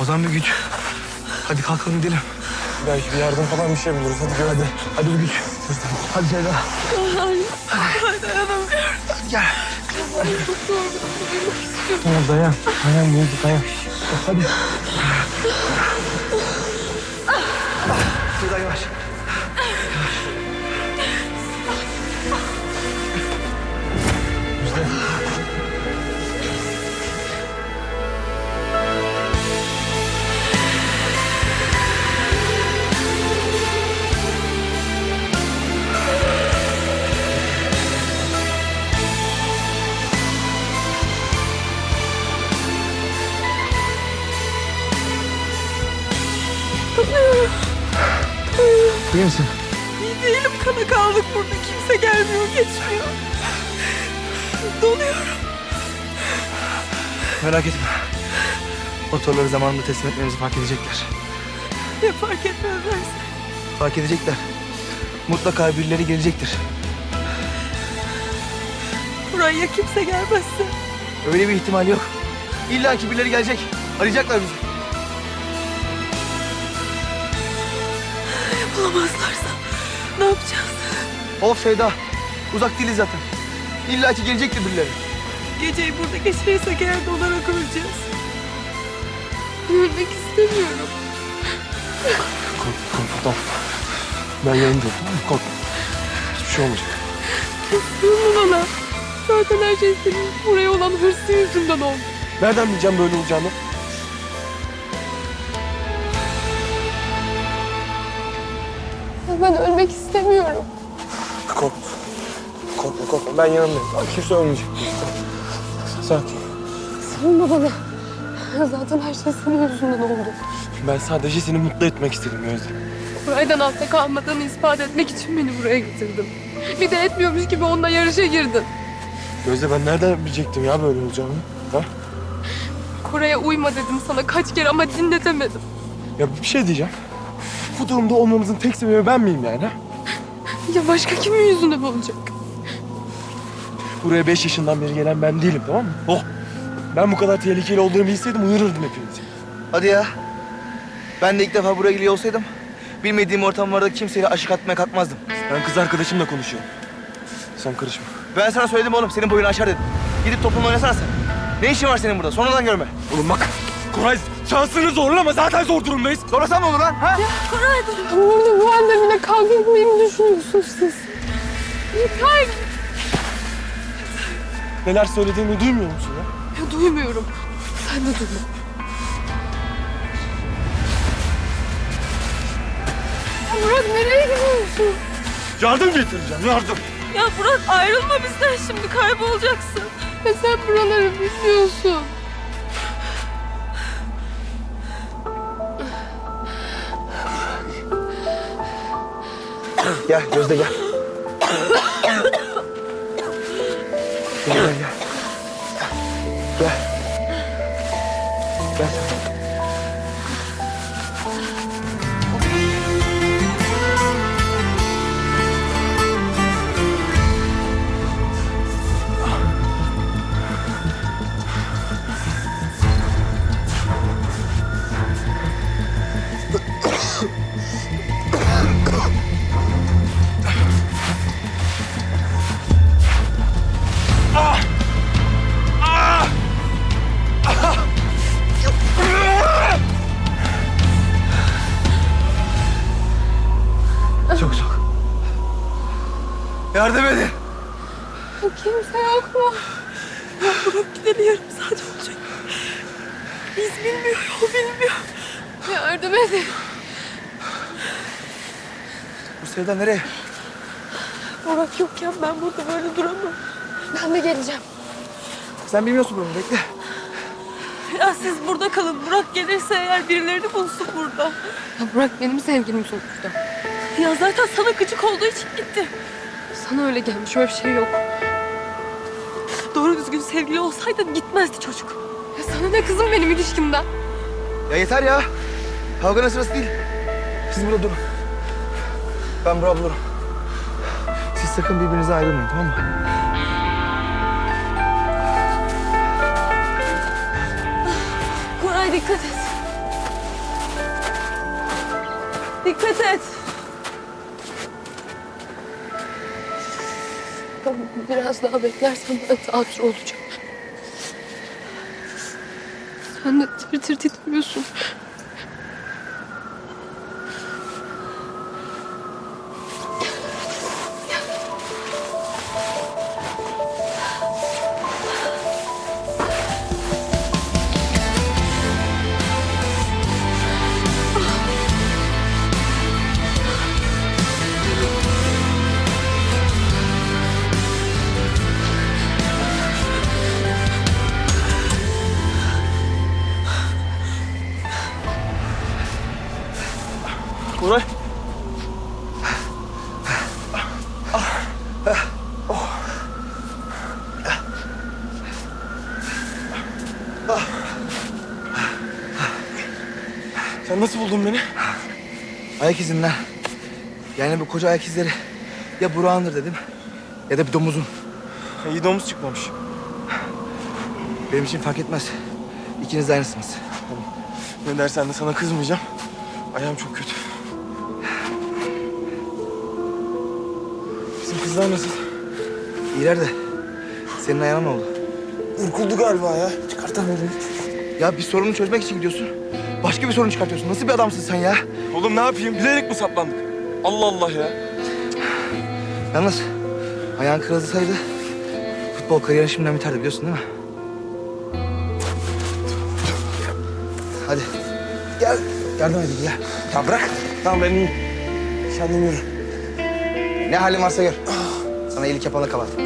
Ozan bir güç. Hadi kalkalım gidelim. Belki bir yardım falan bir şey buluruz. Hadi gel. Hadi. Hadi bir güç. Hadi Sevda. Ay dayanamıyorum. Hadi gel. Tamam dayan. Dayan Gözde dayan. Hadi. Sevda yavaş. İyi misin? İyi değilim. Kana kaldık burada. Kimse gelmiyor, geçmiyor. Donuyorum. Merak etme. Motorları zamanında teslim etmemizi fark edecekler. Ne fark etmezlerse. Fark edecekler. Mutlaka birileri gelecektir. Buraya kimse gelmezse. Öyle bir ihtimal yok. İlla ki birileri gelecek. Arayacaklar bizi. Bulamazlarsa ne yapacağız? Of Sevda. Uzak değiliz zaten. İlla ki gelecektir birileri. Geceyi burada geçirirsek eğer donarak öleceğiz. Ölmek istemiyorum. Korkma korkma tamam. Ben yanındayım tamam mı? Korkma. Hiçbir şey olmayacak. Kızdın bana. Zaten her şey senin buraya olan hırsın yüzünden oldu. Nereden bileceğim böyle olacağını? Ben ölmek istemiyorum. Korkma. Korkma korkma. Ben yanındayım. Kimse ölmeyecek. Sakin. Sorma bana. Zaten her şey senin yüzünden oldu. Ben sadece seni mutlu etmek istedim Gözde. Buraydan altta kalmadığını ispat etmek için beni buraya getirdin. Bir de etmiyormuş gibi onunla yarışa girdin. Gözde ben nereden bilecektim ya böyle olacağını? Ha? Koray'a uyma dedim sana kaç kere ama dinletemedim. Ya bir şey diyeceğim. Bu durumda olmamızın tek sebebi ben miyim yani? ha? Ya başka kimin yüzünden olacak? Buraya beş yaşından beri gelen ben değilim tamam mı? Oh! Ben bu kadar tehlikeli olduğunu bilseydim uyarırdım hepinizi. Hadi ya. Ben de ilk defa buraya geliyor olsaydım bilmediğim ortamlarda kimseyle aşık atmaya kalkmazdım. Ben kız arkadaşımla konuşuyorum. Sen karışma. Ben sana söyledim oğlum senin boyunu aşar dedim. Gidip toplumda oynasana sen. Ne işin var senin burada? Sonradan görme. Oğlum bak. Koray şansını zorlama zaten zor durumdayız. Sonrası mı olur lan? Ha? Burada bu annemle kavga etmeyi mi düşünüyorsunuz siz? Yeter. Neler söylediğini duymuyor musun ya? Ya duymuyorum. Sen de duyma. Ya Murat nereye gidiyorsun? Yardım getireceğim yardım. Ya Murat ayrılma bizden şimdi kaybolacaksın. Ya sen buraları bilmiyorsun. Gel Gözde gel. gel gel. Sevda nereye? Murat yokken ben burada böyle duramam. Ben de geleceğim. Sen bilmiyorsun bunu bekle. Ya siz burada kalın. Burak gelirse eğer birilerini bulsun burada. Ya Burak benim sevgilim sonuçta. Ya zaten sana gıcık olduğu için gitti. Sana öyle gelmiş öyle bir şey yok. Doğru düzgün sevgili olsaydın gitmezdi çocuk. Ya sana ne kızım benim ilişkimden? Ya yeter ya. Kavganın sırası değil. Siz burada durun. Ben bura bulurum. Siz sakın birbirinize ayrılmayın tamam mı? Koray dikkat et. Dikkat et. Biraz daha beklersen ben takip olacağım. Sen de tir tir titriyorsun. Ayak izinden. Yani bu koca ayak izleri ya Burak'ındır dedim ya da bir domuzun. İyi domuz çıkmamış. Benim için fark etmez. İkiniz de aynısınız. Ne dersen de sana kızmayacağım. Ayağım çok kötü. Bizim kızlar nasıl? İyiler de senin ayağına ne oldu? Burkuldu galiba ya. Çıkartamıyorum. Ya bir sorunu çözmek için gidiyorsun. Başka bir sorun çıkartıyorsun. Nasıl bir adamsın sen ya? Oğlum ne yapayım? Bilerek mi saplandık? Allah Allah ya. Yalnız ayağın kırılsaydı futbol kariyerin şimdiden biterdi biliyorsun değil mi? Hadi. Gel. Yardım edeyim gel. Ya bırak. Tamam ben iyiyim. Kendim yürü. Ne halin varsa gör. Sana iyilik yapanla kabahat.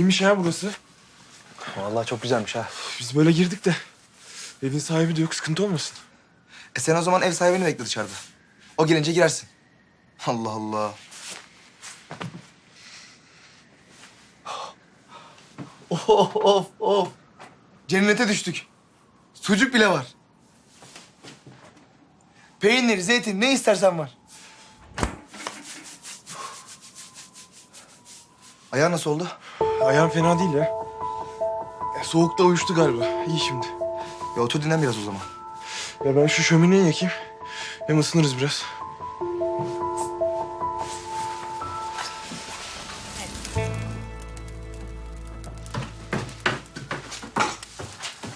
İyiymiş ha burası. Vallahi çok güzelmiş ha. Biz böyle girdik de. Evin sahibi de yok sıkıntı olmasın. E sen o zaman ev sahibini bekle dışarıda. O gelince girersin. Allah Allah. Of of of. Cennete düştük. Sucuk bile var. Peynir, zeytin ne istersen var. Ayağı nasıl oldu? Ayağım fena değil ya. E, soğukta uyuştu galiba. İyi şimdi. Ya otur dinlen biraz o zaman. Ya ben şu şömineyi yakayım. Hem ısınırız biraz.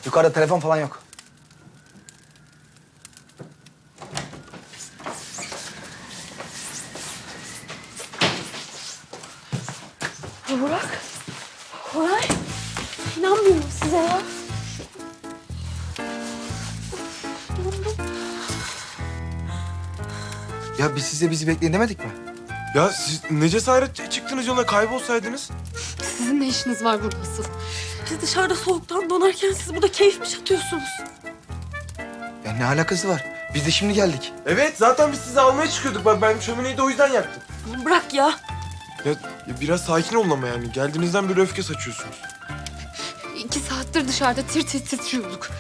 Yukarıda telefon falan yok. Bizi bekleyin demedik mi? Ya siz ne cesaret çıktınız yola kaybolsaydınız? Sizin ne işiniz var burada asıl? Biz dışarıda soğuktan donarken siz burada keyif mi çatıyorsunuz? Ya ne alakası var? Biz de şimdi geldik. Evet zaten biz sizi almaya çıkıyorduk. Ben, ben şömineyi de o yüzden yaktım. Aman bırak ya. Ya, ya biraz sakin olun ama yani. Geldiğinizden beri öfke saçıyorsunuz. İki saattir dışarıda tir tir titriyorduk.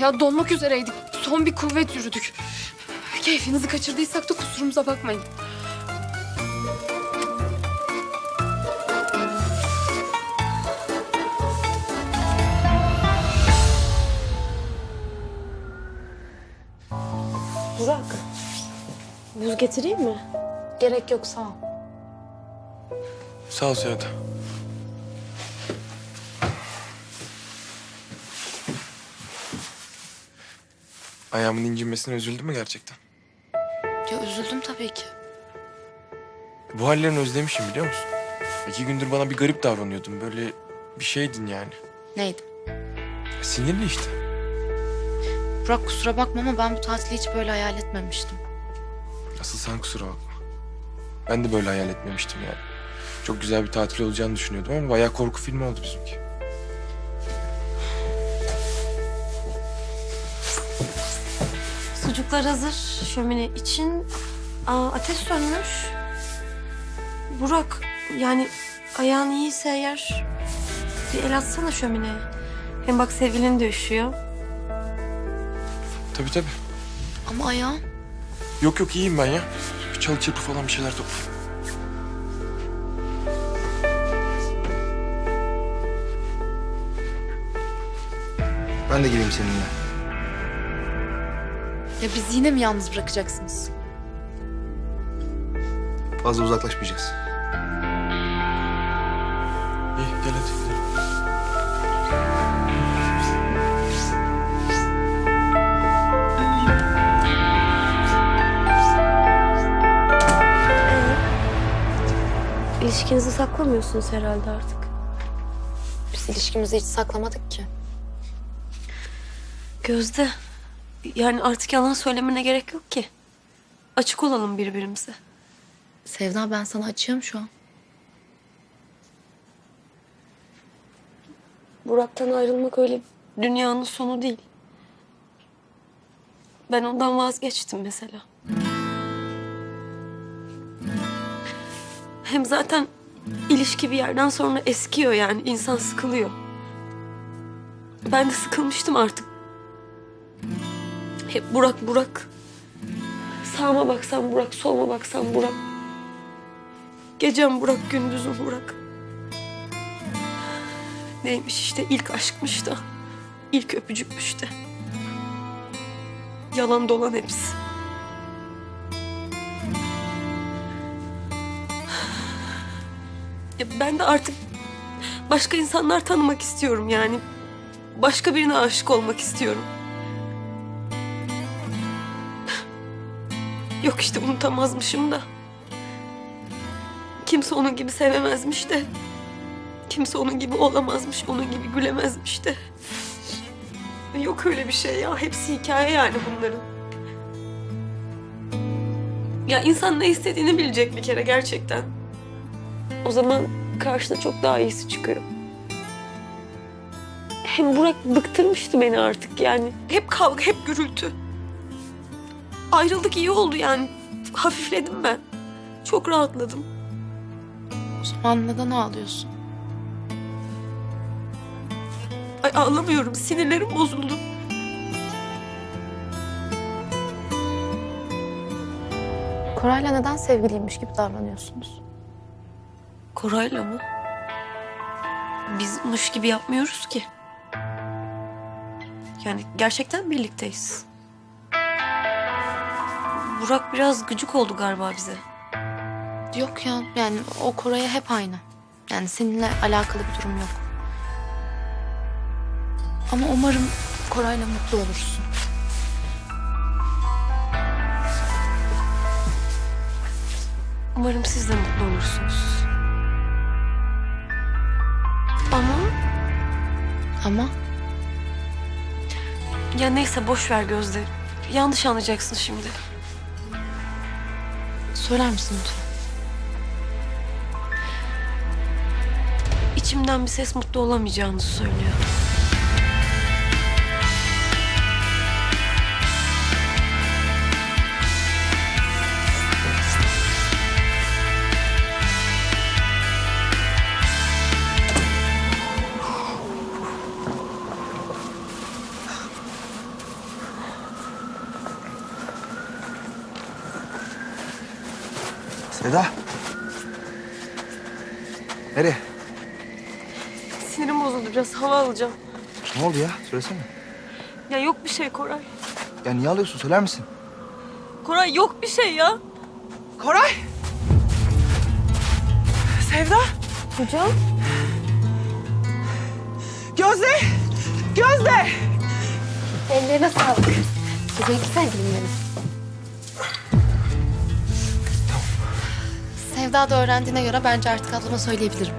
Ya donmak üzereydik. Son bir kuvvet yürüdük. Keyfinizi kaçırdıysak da kusurumuza bakmayın. Burak. Buz getireyim mi? Gerek yok sağ ol. Sağ ol Sevda. Ayağımın incinmesine üzüldün mü gerçekten? Ya üzüldüm tabii ki. Bu hallerini özlemişim biliyor musun? İki gündür bana bir garip davranıyordun. Böyle bir şeydin yani. Neydim? Sinirli işte. Burak kusura bakma ama ben bu tatili hiç böyle hayal etmemiştim. Asıl sen kusura bakma. Ben de böyle hayal etmemiştim yani. Çok güzel bir tatil olacağını düşünüyordum ama bayağı korku filmi oldu bizimki. Sucuklar hazır şömine için. Aa, ateş sönmüş. Burak yani ayağın iyiyse eğer bir el atsana şömineye. Hem bak sevgilin de üşüyor. Tabii tabii. Ama ayağım. Yok yok iyiyim ben ya. Bir çalı çırpı falan bir şeyler topla. Ben de geleyim seninle. Ya bizi yine mi yalnız bırakacaksınız? Fazla uzaklaşmayacağız. İyi gel hadi gidelim. İlişkinizi saklamıyorsunuz herhalde artık. Biz ilişkimizi hiç saklamadık ki. Gözde yani artık yalan söylemene gerek yok ki. Açık olalım birbirimize. Sevda ben sana açığım şu an. Burak'tan ayrılmak öyle dünyanın sonu değil. Ben ondan vazgeçtim mesela. Hem zaten ilişki bir yerden sonra eskiyor yani insan sıkılıyor. Ben de sıkılmıştım artık. Hep Burak Burak. Sağıma baksam Burak, soluma baksam Burak. Gecem Burak, gündüzüm Burak. Neymiş işte ilk aşkmış da. ilk öpücükmüş de. Yalan dolan hepsi. Ya ben de artık başka insanlar tanımak istiyorum yani. Başka birine aşık olmak istiyorum. Yok işte unutamazmışım da. Kimse onun gibi sevemezmiş de. Kimse onun gibi olamazmış, onun gibi gülemezmiş de. Yok öyle bir şey ya. Hepsi hikaye yani bunların. Ya insan ne istediğini bilecek bir kere gerçekten. O zaman karşına çok daha iyisi çıkıyor. Hem Burak bıktırmıştı beni artık yani. Hep kavga, hep gürültü. Ayrıldık iyi oldu yani. Hafifledim ben. Çok rahatladım. O zaman neden ağlıyorsun? Ay ağlamıyorum. Sinirlerim bozuldu. Koray'la neden sevgiliymiş gibi davranıyorsunuz? Koray'la mı? Biz mış gibi yapmıyoruz ki. Yani gerçekten birlikteyiz. Burak biraz gıcık oldu galiba bize. Yok ya yani o Koray'a hep aynı. Yani seninle alakalı bir durum yok. Ama umarım Koray'la mutlu olursun. Umarım siz de mutlu olursunuz. Ama Ama ya neyse boş ver Gözde. Yanlış anlayacaksın şimdi. Söyler misin lütfen? İçimden bir ses mutlu olamayacağınızı söylüyor. Ne oldu ya? Söylesene. Ya yok bir şey Koray. Ya niye alıyorsun? Söyler misin? Koray yok bir şey ya. Koray. Sevda. Hocam? Gözde. Gözde. Ellerine sağlık. Güzel sevgilim benim. Sevda da öğrendiğine göre bence artık ablama söyleyebilirim.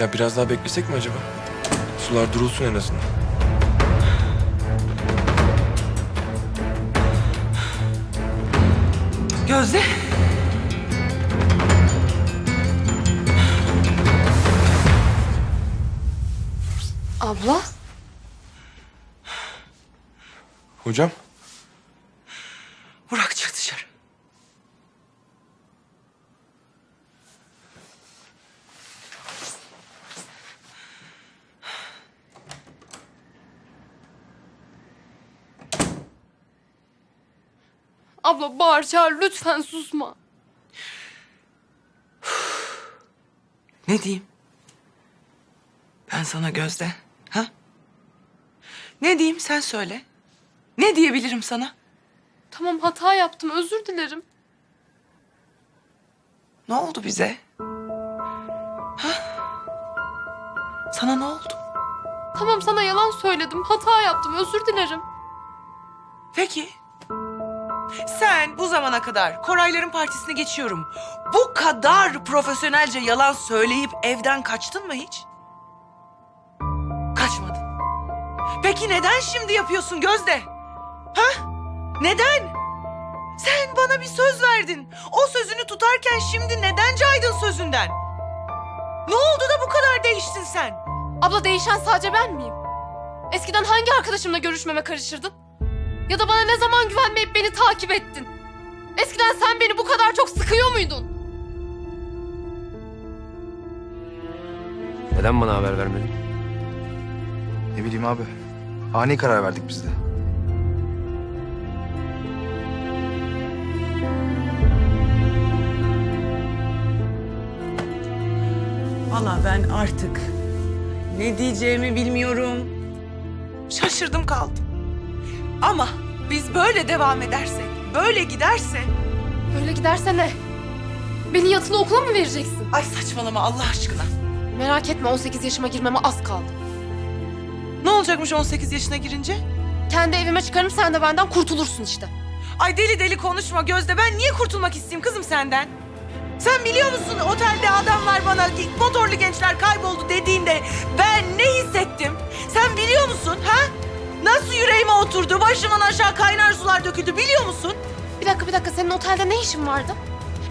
Ya biraz daha beklesek mi acaba? Sular durulsun en azından. Gözde. Abla? Hocam Burak çık dışarı. Abla bağır çağır lütfen susma. Ne diyeyim? Ben sana Gözde. Ha? Ne diyeyim sen söyle. Ne diyebilirim sana? Tamam hata yaptım özür dilerim. Ne oldu bize? Ha? Sana ne oldu? Tamam sana yalan söyledim hata yaptım özür dilerim. Peki. Sen bu zamana kadar Korayların partisine geçiyorum. Bu kadar profesyonelce yalan söyleyip evden kaçtın mı hiç? Kaçmadın. Peki neden şimdi yapıyorsun Gözde? Ha? Neden? Sen bana bir söz verdin. O sözünü tutarken şimdi neden caydın sözünden? Ne oldu da bu kadar değiştin sen? Abla değişen sadece ben miyim? Eskiden hangi arkadaşımla görüşmeme karışırdın? Ya da bana ne zaman güvenmeyip beni takip ettin? Eskiden sen beni bu kadar çok sıkıyor muydun? Neden bana haber vermedin? Ne bileyim abi. Ani karar verdik biz de. Valla ben artık ne diyeceğimi bilmiyorum. Şaşırdım kaldım. Ama biz böyle devam edersek, böyle giderse... Böyle giderse ne? Beni yatılı okula mı vereceksin? Ay saçmalama Allah aşkına. Merak etme 18 yaşıma girmeme az kaldı. Ne olacakmış 18 yaşına girince? Kendi evime çıkarım sen de benden kurtulursun işte. Ay deli deli konuşma Gözde. Ben niye kurtulmak isteyeyim kızım senden? Sen biliyor musun otelde adamlar bana motorlu gençler kayboldu dediğinde ben ne hissettim? Sen biliyor musun ha? Nasıl yüreğime oturdu, başımdan aşağı kaynar sular döküldü biliyor musun? Bir dakika bir dakika senin otelde ne işin vardı?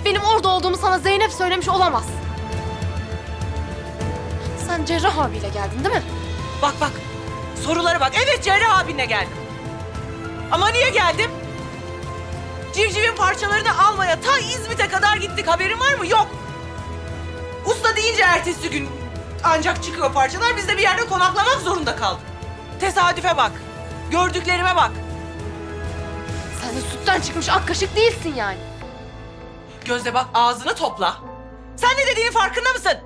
Benim orada olduğumu sana Zeynep söylemiş olamaz. Sen Cerrah abiyle geldin değil mi? Bak bak, sorulara bak. Evet Cerrah abinle geldim. Ama niye geldim? Civcivin parçalarını almaya ta İzmit'e kadar gittik. Haberin var mı? Yok. Usta deyince ertesi gün ancak çıkıyor parçalar. Biz de bir yerde konaklamak zorunda kaldık. Tesadüfe bak. Gördüklerime bak. Sen de sütten çıkmış ak kaşık değilsin yani. Gözde bak ağzını topla. Sen ne dediğinin farkında mısın?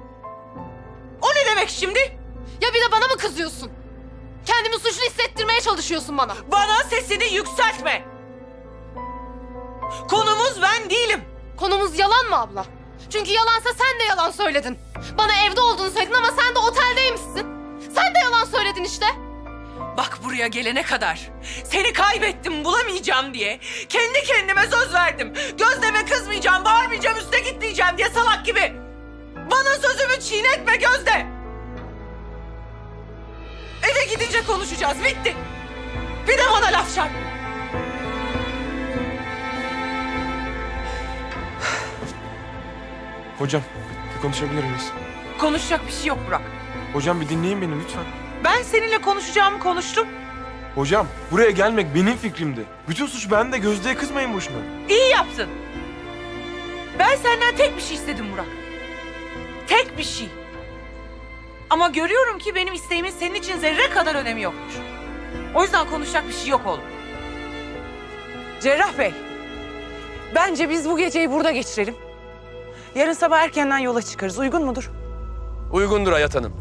O ne demek şimdi? Ya bir de bana mı kızıyorsun? Kendimi suçlu hissettirmeye çalışıyorsun bana. Bana sesini yükseltme. Konumuz ben değilim. Konumuz yalan mı abla? Çünkü yalansa sen de yalan söyledin. Bana evde olduğunu söyledin ama sen de oteldeymişsin. Sen de yalan söyledin işte. Bak buraya gelene kadar seni kaybettim bulamayacağım diye kendi kendime söz verdim. Gözleme kızmayacağım, bağırmayacağım, üste gitmeyeceğim diye salak gibi. Bana sözümü çiğnetme Gözde. Eve gidince konuşacağız, bitti. Bir de bana laf çarp. hocam bir konuşabilir miyiz? Konuşacak bir şey yok Burak. Hocam bir dinleyin beni lütfen. Ben seninle konuşacağımı konuştum. Hocam buraya gelmek benim fikrimdi. Bütün suç bende Gözde'ye kızmayın boşuna. İyi yaptın. Ben senden tek bir şey istedim Burak. Tek bir şey. Ama görüyorum ki benim isteğimin senin için zerre kadar önemi yokmuş. O yüzden konuşacak bir şey yok oğlum. Cerrah Bey, bence biz bu geceyi burada geçirelim. Yarın sabah erkenden yola çıkarız. Uygun mudur? Uygundur Hayat Hanım.